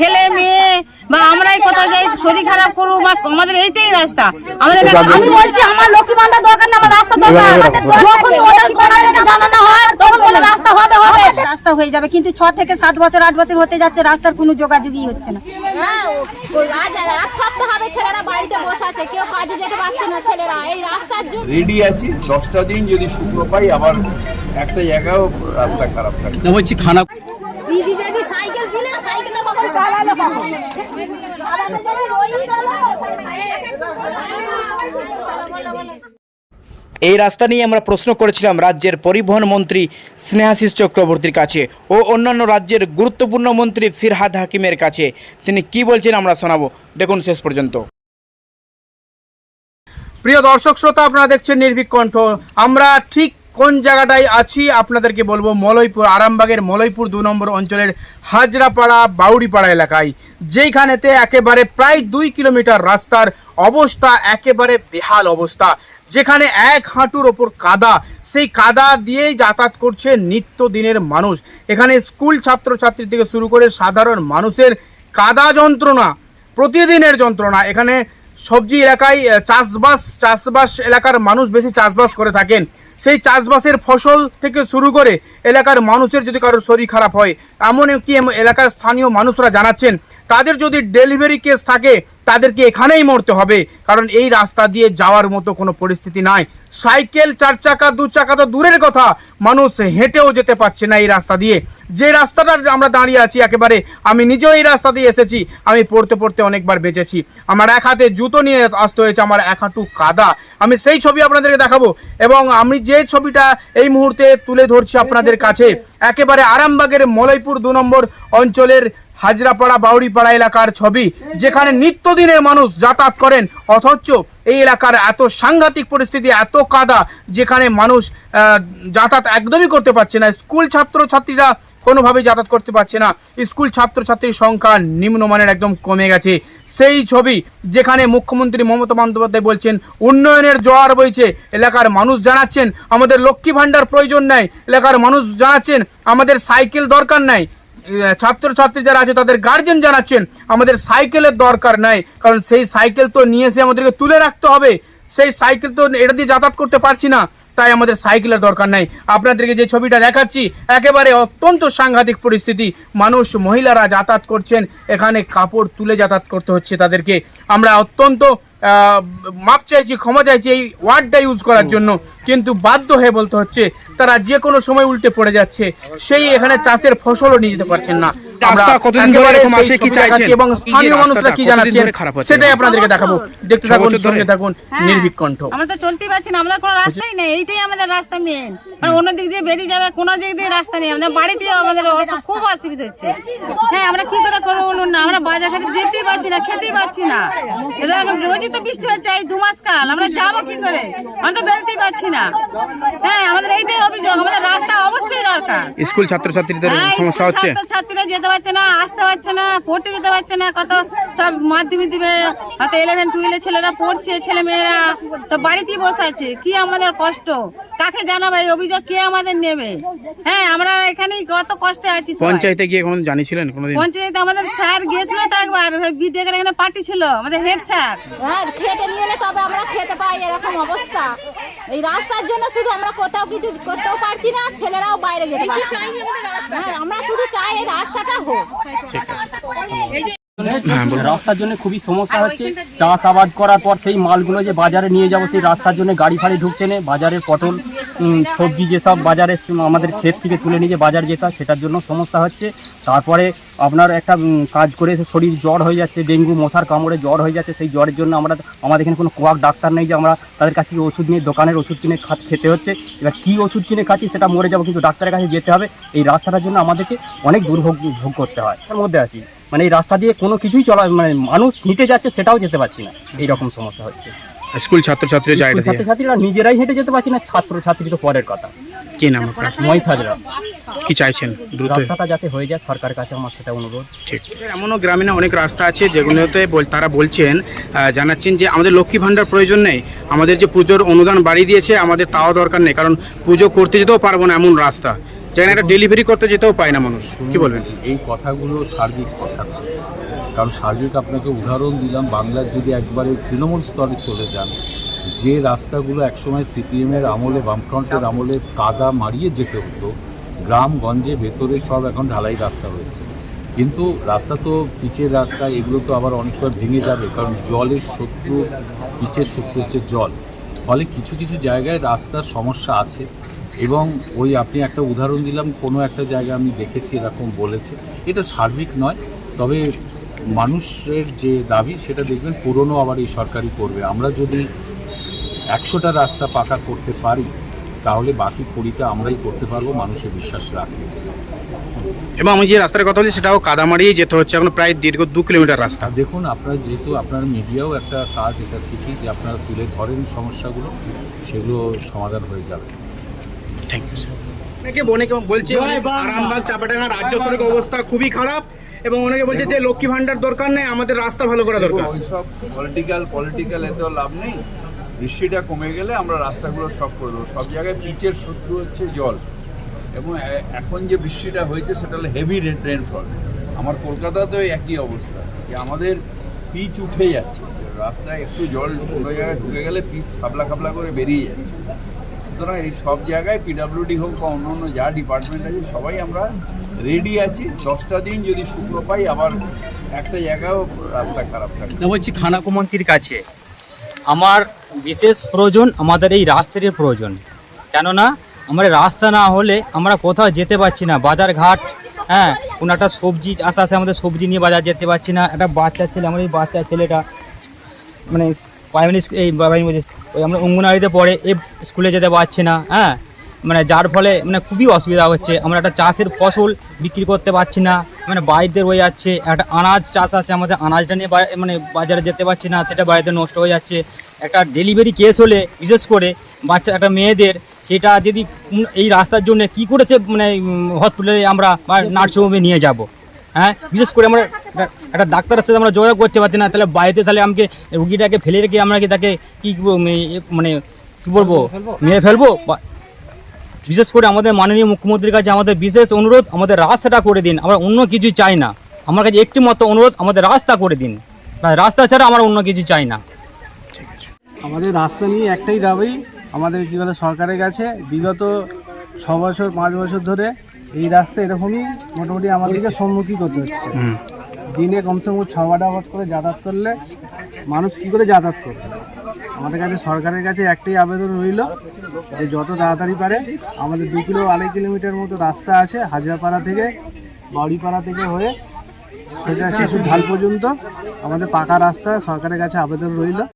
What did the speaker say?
ছেলে মেয়ে বা আমরাই কোথাও যাই শরীর খারাপ করব বা আমাদের এইটাই রাস্তা। আমাদের আমি বলছি আমার লক্ষ্মী ভান্ডার দরকার না আমার রাস্তা দরকার। যখন ওদের কোনাদেরকে জানানো হয় তখন বলে রাস্তা হবে হবে। রাস্তা হয়ে যাবে কিন্তু ছ থেকে সাত বছর আট বছর হতে যাচ্ছে রাস্তার কোনো যোগাযোগই হচ্ছে না। ও- আজ এক সপ্তাহ হবে ছেলেরা বাড়িতে বসে আছে কেউ কাজে যেতে পারছে না ছেলেরা এই রাস্তার জন্য রেডি আছি দশটা দিন যদি শুকনো পাই আবার একটা জায়গাও রাস্তা খারাপ থাকে। বলছি খানা দিদি যদি সাইকেল দিলে সাইকেলটা কখন চালালো কখন? এই রাস্তা নিয়ে আমরা প্রশ্ন করেছিলাম রাজ্যের পরিবহন মন্ত্রী স্নেহাশিস চক্রবর্তীর কাছে ও অন্যান্য রাজ্যের গুরুত্বপূর্ণ মন্ত্রী ফিরহাদ হাকিমের কাছে। তিনি কি বলছেন আমরা শোনাবো। দেখুন শেষ পর্যন্ত। প্রিয় দর্শক শ্রোতা আপনারা দেখছেন নির্ভীক কণ্ঠ। আমরা ঠিক কোন জায়গাটায় আছি আপনাদেরকে বলব মলয়পুর, আরামবাগের মলয়পুর দু নম্বর অঞ্চলের হাজরাপাড়া, বাউড়িপাড়া এলাকায়। যেইখানেতে একেবারে প্রায় দুই কিলোমিটার রাস্তার অবস্থা, একেবারে বেহাল অবস্থা। যেখানে এক হাঁটুর ওপর কাদা, সেই কাদা দিয়েই যাতায়াত করছে নিত্যদিনের মানুষ। এখানে স্কুল ছাত্রছাত্রী থেকে শুরু করে সাধারণ মানুষের কাদা যন্ত্রণা, প্রতিদিনের যন্ত্রণা। এখানে সবজি এলাকায় চাষবাস চাষবাস এলাকার মানুষ বেশি চাষবাস করে থাকেন। সেই চাষবাসের ফসল থেকে শুরু করে এলাকার মানুষের যদি কারোর শরীর খারাপ হয় এমন একটি এলাকার স্থানীয় মানুষরা জানাচ্ছেন তাদের যদি ডেলিভারি কেস থাকে, তাদেরকে এখানেই মরতে হবে। কারণ এই রাস্তা দিয়ে যাওয়ার মতো কোনো পরিস্থিতি নাই। সাইকেল, চার চাকা, দু চাকা তো দূরের কথা। মানুষ হেঁটেও যেতে পারছে না এই রাস্তা দিয়ে। যে রাস্তাটা আমরা দাঁড়িয়ে আছি একেবারে, আমি নিজেও এই রাস্তা দিয়ে এসেছি। আমি পড়তে পড়তে অনেকবার বেঁচেছি। আমার এক হাতে জুতো নিয়ে আসতে হয়েছে, আমার এক হাঁটু কাদা। আমি সেই ছবি আপনাদেরকে দেখাবো। এবং আমি যে ছবিটা এই মুহূর্তে তুলে ধরছি আপনাদের কাছে, একেবারে আরামবাগের মলয়পুর দু নম্বর অঞ্চলের হাজরাপাড়া বাউড়িপাড়া এলাকার ছবি, যেখানে নিত্যদিনের মানুষ যাতায়াত করেন। অথচ এই এলাকার এত সাংঘাতিক পরিস্থিতি, এত কাদা, যেখানে মানুষ যাতায়াত একদমই করতে পারছে না। স্কুল ছাত্রছাত্রীরা কোনোভাবেই যাতায়াত করতে পারছে না। স্কুল ছাত্রছাত্রীর সংখ্যা নিম্নমানের একদম কমে গেছে। সেই ছবি, যেখানে মুখ্যমন্ত্রী মমতা বন্দ্যোপাধ্যায় বলছেন, উন্নয়নের জোয়ার বইছে। এলাকার মানুষ জানাচ্ছেন, আমাদের লক্ষ্মী ভাণ্ডার প্রয়োজন নাই। এলাকার মানুষ জানাচ্ছেন, আমাদের সাইকেল দরকার নাই। ছাত্রছাত্রী যারা আছে তাদের গার্জেন জানাচ্ছেন আমাদের সাইকেলের দরকার নাই। কারণ সেই সাইকেল তো নিয়ে এসে আমাদেরকে তুলে রাখতে হবে। সেই সাইকেল তো এটা দিয়ে যাতায়াত করতে পারছি না তাই আমাদের সাইকেলের দরকার নাই। আপনাদেরকে যে ছবিটা দেখাচ্ছি একেবারে অত্যন্ত সাংঘাতিক পরিস্থিতি। মানুষ মহিলারা যাতায়াত করছেন এখানে কাপড় তুলে যাতায়াত করতে হচ্ছে তাদেরকে। আমরা অত্যন্ত মাপ চাইছি ক্ষমা চাইছি এই ওয়ার্ডটা ইউজ করার জন্য। কিন্তু বাধ্য হয়ে বলতে হচ্ছে তারা যে কোনো সময় উল্টে পড়ে যাচ্ছে। সেই এখানে চাষের ফসলও নিয়ে যেতে পারছেন না। রাস্তা কতদিন ধরে এরকম আছে কি চাইছেন? এবং স্থানীয় মানুষরা কি জানাচ্ছেন ধরে খারাপ হচ্ছে? সেটাই আপনাদেরকে দেখাবো। দেখতে থাকুন সঙ্গে থাকুন হ্যাঁ। নির্ভীক কণ্ঠ। আমরা তো চলতেই পারছি না আমাদের কোনো রাস্তাই নেই এইটাই আমাদের রাস্তা মেন মানে অন্য দিক দিয়ে বেরিয়ে যাবে কোনো দিক দিয়ে রাস্তা নেই। আমাদের বাড়িতেও আমাদের খুব অসুবিধা হচ্ছে। হ্যাঁ আমরা কি করে করব বলুন না? আমরা বাজার ঘাটে যেতেই পারছি না খেতেই পারছি না। এরকম রোজই তো বৃষ্টি হচ্ছে এই দু মাস কাল। আমরা যাব কি করে? আমরা তো বেরোতেই পারছি না। হ্যাঁ আমাদের এইটাই অভিযোগ আমাদের রাস্তা অবশ্যই দরকার। স্কুল ছাত্রছাত্রীদের হ্যাঁ, সমস্যা হচ্ছে? ছাত্রছাত্রীরা যেতে পারছে না আসতে পারছে না পড়তে যেতে পারছে না কত সব মাধ্যমিক দিবে হয়তো ইলেভেন টুয়েলভে ছেলেরা পড়ছে ছেলে মেয়েরা সব বাড়িতেই বসে আছে। কি আমাদের কষ্ট? কাকে জানাবে? এই অভিযোগ কে আমাদের নেবে? হ্যাঁ আমরা এখানেই কত কষ্টে আছি। পঞ্চায়েতে গিয়ে কোনো জানিয়েছিলেন কোনোদিন? পঞ্চায়েতে আমাদের স্যার গিয়েছিল তো একবার। বিদ্যাকের এখানে পার্টি ছিল আমাদের হেড স্যার। হ্যাঁ খেতে নিয়ে এলে তবে আমরা খেতে পাই এরকম অবস্থা। এই রাস্তার জন্য শুধু আমরা কোথাও কিছু করতেও পারছি না ছেলেরাও বাইরে যেতে পারছে না। হ্যাঁ, আমরা শুধু চাই এই রাস্তাটা হোক। হ্যাঁ বলুন রাস্তার জন্য খুবই সমস্যা হচ্ছে। চাষ আবাদ করার পর সেই মালগুলো যে বাজারে নিয়ে যাব সেই রাস্তার জন্য গাড়ি ফাড়ি ঢুকছে না। বাজারের পটল সবজি যেসব বাজারে আমাদের ক্ষেত থেকে তুলে নিয়ে যে বাজার যেতে সেটার জন্য সমস্যা হচ্ছে। তারপরে আপনার একটা কাজ করে এসে শরীর জ্বর হয়ে যাচ্ছে ডেঙ্গু মশার কামড়ে জ্বর হয়ে যাচ্ছে সেই জ্বরের জন্য আমরা আমাদের এখানে কোনো কোয়াক ডাক্তার নেই যে আমরা তাদের কাছ থেকে ওষুধ নিয়ে দোকানের ওষুধ কিনে খা- খেতে হচ্ছে। এবার কী ওষুধ কিনে খাচ্ছি সেটা মরে যাব কিন্তু ডাক্তারের কাছে যেতে হবে। এই রাস্তাটার জন্য আমাদেরকে অনেক দুর্ভোগ ভোগ করতে হয়। তার মধ্যে আছি। মানে এই রাস্তা দিয়ে কোনো কিছুই চলা মানে মানুষ হেঁটে যাচ্ছে সেটাও যেতে পারছি না। এইরকম সমস্যা হচ্ছে। স্কুল ছাত্রছাত্রী যায় ছাত্রছাত্রীরা নিজেরাই হেঁটে যেতে পারছি না ছাত্রছাত্রী তো পরের কথা। কি নাম আপনার? মহিথাজরা কি চাইছেন দ্রুত? রাস্তাটা যাতে হয়ে যায় সরকারের কাছে আমার সেটা অনুরোধ। ঠিক। এমনও গ্রামীণ অনেক রাস্তা আছে যেগুলোতে বল- তারা বলছেন আহ, জানাচ্ছেন যে আমাদের লক্ষ্মী ভাণ্ডার প্রয়োজন নেই। আমাদের যে পুজোর অনুদান বাড়ি দিয়েছে আমাদের তাও দরকার নেই। কারণ পুজো করতে যেতেও পারব না এমন রাস্তা। যেখানে একটা ডেলিভারি করতে যেতেও পায় না মানুষ। কি বলবেন? এই কথাগুলো সার্বিক কথা না। কারণ সার্বিক আপনাকে উদাহরণ দিলাম বাংলার যদি একবারে তৃণমূল স্তরে চলে যান যে রাস্তাগুলো একসময় সিপিএমের আমলে বামফ্রন্টের আমলে কাদা মারিয়ে যেতে হতো গ্রামগঞ্জে ভেতরে সব এখন ঢালাই রাস্তা হয়েছে। কিন্তু রাস্তা তো পিচের রাস্তা এগুলো তো আবার অনেক সময় ভেঙে যাবে কারণ জলের শত্রু পিচের শত্রু হচ্ছে জল। ফলে কিছু কিছু জায়গায় রাস্তার সমস্যা আছে। এবং ওই আপনি একটা উদাহরণ দিলাম কোনো একটা জায়গা আমি দেখেছি এরকম বলেছে। এটা সার্বিক নয় তবে মানুষের যে দাবি সেটা দেখবেন পুরনো আবার এই সরকারই করবে। আমরা যদি একশোটা রাস্তা পাকা করতে পারি তাহলে বাকি কুড়িটা আমরাই করতে পারব মানুষের বিশ্বাস রাখবে। এবং আমি যে রাস্তার কথা বলছি সেটাও কাদামারিয়ে যেতে হচ্ছে এখন প্রায় দীর্ঘ দু কিলোমিটার রাস্তা। দেখুন আপনারা যেহেতু আপনার মিডিয়াও একটা কাজ এটা ঠিকই যে আপনারা তুলে ধরেন সমস্যাগুলো সেগুলো সমাধান হয়ে যাবে। থ্যাংক ইউ অনেকে অনেকে বলছে আরামবাগ চাপাডাঙ্গা রাজ্য সড়ক অবস্থা খুবই খারাপ এবং অনেকে বলছে যে লক্ষ্মী ভান্ডার দরকার নেই আমাদের রাস্তা ভালো করা দরকার। ওইসব পলিটিক্যাল পলিটিক্যাল এতেও লাভ নেই। বৃষ্টিটা কমে গেলে আমরা রাস্তাগুলো সব করে দেবো। সব জায়গায় পিচের শত্রু হচ্ছে জল। এবং এখন যে বৃষ্টিটা হয়েছে সেটা হলো হেভি রেনফল আমার কলকাতাতেও একই অবস্থা যে আমাদের পিচ উঠে যাচ্ছে। রাস্তায় একটু জল কোনো জায়গায় ঢুকে গেলে পিচ খাবলা খাবলা করে বেরিয়ে যাচ্ছে। সুতরাং এই সব জায়গায় পিডাব্লিউডি হোক বা অন্য অন্য যা ডিপার্টমেন্ট আছে, সবাই আমরা রেডি আছি। দশটা দিন যদি শুকনো পাই, আবার একটা জায়গাও রাস্তা খারাপ থাকে। বলছি খানাকুমন্ত্রীর কাছে। আমার বিশেষ প্রয়োজন আমাদের এই রাস্তার প্রয়োজন। কেননা আমাদের রাস্তা না হলে আমরা কোথাও যেতে পারছি না। বাজার ঘাট হ্যাঁ কোনো একটা সবজি চাষ আছে, আমাদের সবজি নিয়ে বাজার যেতে পারছি না। একটা বাচ্চা ছেলে আমার এই বাচ্চা ছেলেটা মানে প্রাইমারি স্কুল এই প্রাইমারি ওই আমরা অঙ্গনারীতে পড়ে, এ স্কুলে যেতে পারছে না হ্যাঁ? মানে যার ফলে মানে খুবই অসুবিধা হচ্ছে, আমরা একটা চাষের ফসল বিক্রি করতে পারছি না মানে বাড়িতে রয়ে যাচ্ছে, একটা আনাজ চাষ আছে আমাদের, আনাজটা নিয়ে মানে বাজারে যেতে পারছি না, সেটা বাড়িতে নষ্ট হয়ে যাচ্ছে। একটা ডেলিভারি কেস হলে, বিশেষ করে বাচ্চা, একটা মেয়েদের, সেটা যদি এই রাস্তার জন্য কি করেছে মানে হসপিটালে আমরা নার্সিংহোমে নিয়ে যাব। হ্যাঁ? বিশেষ করে আমরা একটা- ডাক্তারের সাথে আমরা যোগাযোগ করতে পারছি না। তাহলে বাড়িতে তাহলে আমাকে রুগীটাকে ফেলে রেখে আমরা কি তাকে কী করব, মানে কী বলব মেরে ফেলব? বিশেষ করে আমাদের মাননীয় মুখ্যমন্ত্রীর কাছে আমাদের বিশেষ অনুরোধ আমাদের রাস্তাটা করে দিন। আমরা অন্য কিছু চাই না। আমার কাছে একটি মতো অনুরোধ আমাদের রাস্তা করে দিন। রাস্তা ছাড়া আমরা অন্য কিছু চাই না। আমাদের রাস্তা নিয়ে একটাই দাবি আমাদের কী বলে সরকারের কাছে বিগত ছ বছর পাঁচ বছর ধরে এই রাস্তা এরকমই মোটামুটি আমাদেরকে সম্মুখীন করতে হচ্ছে। দিনে কমসে কম ছ আবাদ করে যাতায়াত করলে মানুষ কী করে যাতায়াত করবে? আমাদের কাছে সরকারের কাছে একটাই আবেদন রইল যে যত তাড়াতাড়ি পারে আমাদের দু কিলো আড়াই কিলোমিটার মতো রাস্তা আছে হাজারপাড়া থেকে বাউড়িপাড়া থেকে হয়ে সেটা কিছু ঢাল পর্যন্ত আমাদের পাকা রাস্তা সরকারের কাছে আবেদন রইল।